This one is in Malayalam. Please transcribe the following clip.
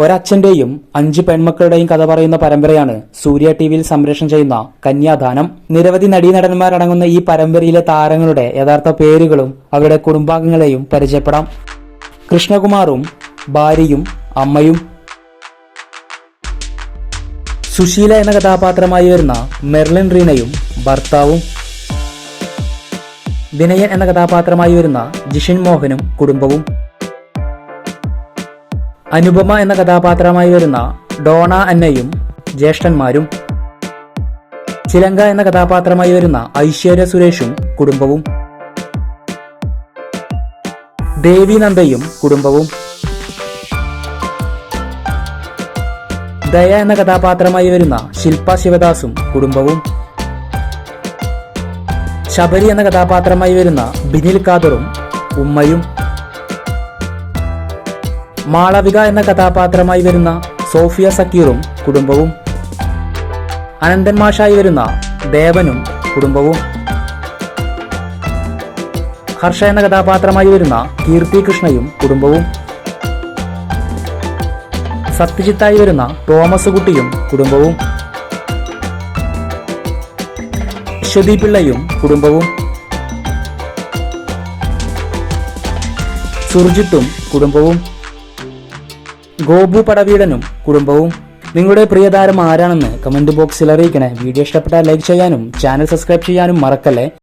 ഒരച്ഛന്റെയും അഞ്ച് പെൺമക്കളുടെയും കഥ പറയുന്ന പരമ്പരയാണ് സൂര്യ ടി വിയിൽ സംപ്രേഷണം ചെയ്യുന്ന കന്യാദാനം. നിരവധി നടീനടന്മാരടങ്ങുന്ന ഈ പരമ്പരയിലെ താരങ്ങളുടെ യഥാർത്ഥ പേരുകളും അവരുടെ കുടുംബാംഗങ്ങളെയും പരിചയപ്പെടാം. കൃഷ്ണകുമാറും ഭാര്യയും അമ്മയും. സുശീല എന്ന കഥാപാത്രമായി വരുന്ന മെർലിൻ റീനയും ഭർത്താവും. വിനയൻ എന്ന കഥാപാത്രമായി വരുന്ന ജിഷിൻ മോഹനും കുടുംബവും. അനുപമ എന്ന കഥാപാത്രമായി വരുന്ന ഡോണ അന്നയും ജ്യേഷ്ഠന്മാരും. ചിലങ്ക എന്ന കഥാപാത്രമായി വരുന്ന ഐശ്വര്യ സുരേഷും കുടുംബവും. ദേവി നന്ദയും കുടുംബവും. ദയ എന്ന കഥാപാത്രമായി വരുന്ന ശില്പ ശിവദാസും കുടുംബവും. ശബരി എന്ന കഥാപാത്രമായി വരുന്ന ബിനിൽ കാദറും ഉമ്മയും. മാളവിക എന്ന കഥാപാത്രമായി വരുന്ന സോഫിയ സക്കീറും കുടുംബവും. അനന്തൻ മാഷായി വരുന്ന ദേവനും കുടുംബവും. ഹർഷ എന്ന കഥാപാത്രമായി വരുന്ന കീർത്തി കൃഷ്ണയും കുടുംബവും. സത്യജിത്തായി വരുന്ന തോമസ് കുട്ടിയും കുടുംബവും. അശ്വതി പിള്ളയും കുടുംബവും. സുർജിത്തും കുടുംബവും. ഗോപു പടവീടനും കുടുംബവും. നിങ്ങളുടെ പ്രിയതാരം ആരാണെന്ന് കമന്റ് ബോക്സിൽ അറിയിക്കണേ. വീഡിയോ ഇഷ്ടപ്പെട്ടാൽ ലൈക്ക് ചെയ്യാനും ചാനൽ സബ്സ്ക്രൈബ് ചെയ്യാനും മറക്കല്ലേ?